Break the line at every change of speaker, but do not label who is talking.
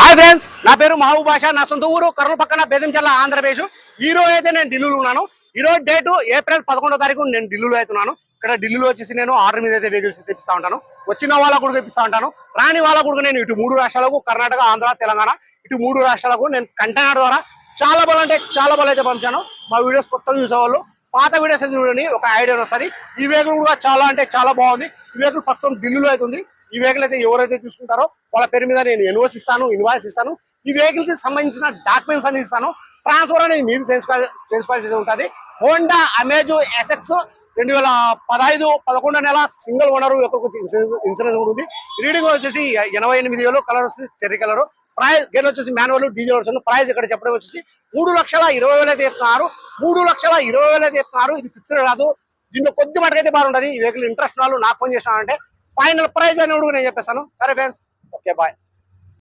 Hi friends నా పేరు మహబూబ్ బాషా నా సొంత ఊరు కర్నూలు పక్కన బేదంచెల్ల ఆంధ్రప్రదేశ్. ఈ రోజు అయితే నేను ఢిల్లీలో ఉన్నాను. ఈ రోజు డేట్ ఏప్రిల్ పదకొండో తారీఖు నేను ఢిల్లీలో అవుతున్నాను ఇక్కడ ఢిల్లీలో వచ్చేసి నేను ఆర్డర్ మీద అయితే వెహికల్స్ తెప్పిస్తా ఉంటాను. వచ్చిన వాళ్ళకు కూడా తెప్పిస్తా ఉంటాను. రాని వాళ్ళకు కూడా నేను ఇటు మూడు రాష్ట్రాలకు కర్ణాటక ఆంధ్ర తెలంగాణ ఇటు మూడు రాష్ట్రాలకు నేను కంటైనర్ ద్వారా చాలా బలం అంటే చాలా బలం అయితే పంపించాను. మా వీడియోస్ కొత్తగా చూసేవాళ్ళు పాత వీడియోస్ అయితే చూడండి ఒక ఐడియా వస్తుంది. ఈ వెహికల్ కూడా చాలా అంటే చాలా బాగుంది. ఈ వెహికల్ ప్రస్తుతం ఢిల్లీలో అవుతుంది ఈ వెహికల్ అయితే ఎవరైతే తీసుకుంటారో వాళ్ళ పేరు మీద నేను ఇన్వాయిస్ ఇస్తాను ఇన్వాయిస్ ఇస్తాను. ఈ వెహికల్కి సంబంధించిన డాక్యుమెంట్స్ అనేది ఇస్తాను. ట్రాన్స్ఫర్ అనేది మీరు చేసుకోవాల్సి ఉంటుంది. హోండా అమేజు ఎస్ఎక్స్ రెండు వేల పదహైదు పదకొండు నెల సింగిల్ ఓనర్ ఎక్కడికి ఇన్సూరెన్స్ ఉంటుంది రీడింగ్ వచ్చేసి ఎనభై ఎనిమిది వేలు కలర్ వచ్చేసి చెర్రీ కలర్ ప్రైజ్ గేర్ వచ్చేసి మాన్యువల్ డీజిల్ వర్షన్ ప్రైజ్ ఇక్కడ చెప్పడం వచ్చేసి మూడు లక్షల ఇరవై వేలు అయితే చెప్తున్నారు. మూడు లక్షల ఇరవై వేలు అయితే చెప్తున్నారు. ఇది ఫిక్స్డ్ రాదు. దీంట్లో కొద్ది మటుకైతే బాగుంటుంది. ఈ వెహికల్ ఇంట్రెస్ట్ వాళ్ళు నాకు ఫోన్ చేసినారంటే ఫైనల్ ప్రైస్ అని కూడా నేను చెప్పేస్తాను. సరే ఫ్రెండ్స్ ఓకే బాయ్.